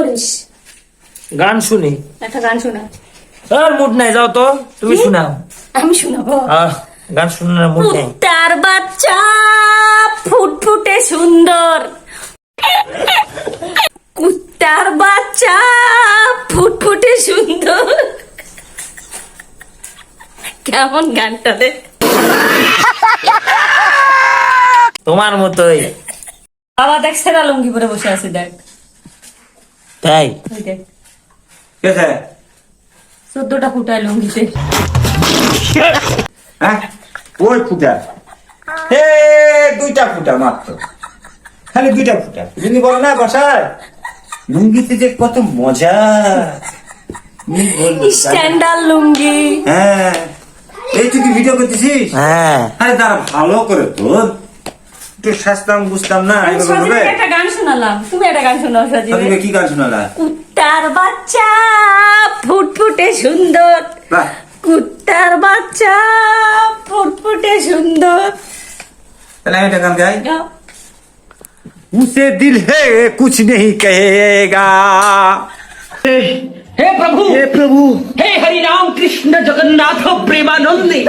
করিস? গান শুনি। একটা গান শোনা। আর মুড নাই যাও তো তুমি শোনাও। আমি শোনাবো? গান শোনার মুড নেই। কুত্তার বাচ্চা ফুটফুটে সুন্দর। কুত্তার বাচ্চা ফুটফুটে সুন্দর। কেমন গানটা রে? তোমার মতোই। বাবা দেখ সেরা লুঙ্গি পরে বসে আছে দেখ। তাই? চোদ্দটা ফুটায় লুঙ্গিতে। হ্যাঁ? ওই ফুটা। হে দুইটা ফুটা মাত্র। খালি দুইটা ফুটা। যদি বলো না বাসায়? লুঙ্গিতে যে কত মজা। স্ট্যান্ডার্ড লুঙ্গি। হ্যাঁ। এই তুই ভিডিও করতেছিস? হ্যাঁ। আরে তারা ভালো করে তোর একটু শাস্তাম বুঝতাম না আমি এভাবে সজিবে হবে? একটা গান শোনালাম তুমি একটা গান শোনাও সজিবে তুমি কি গান শোনালা কুত্তার বাচ্চা ফুটফুটে সুন্দর বাহ কুত্তার বাচ্চা ফুটফুটে সুন্দর তাহলে আমি একটা গান গাই গাও। उसे दिल है कुछ नहीं कहेगा हे प्रभु हे प्रभु हे हरि राम कृष्ण जगन्नाथ प्रेमानंदी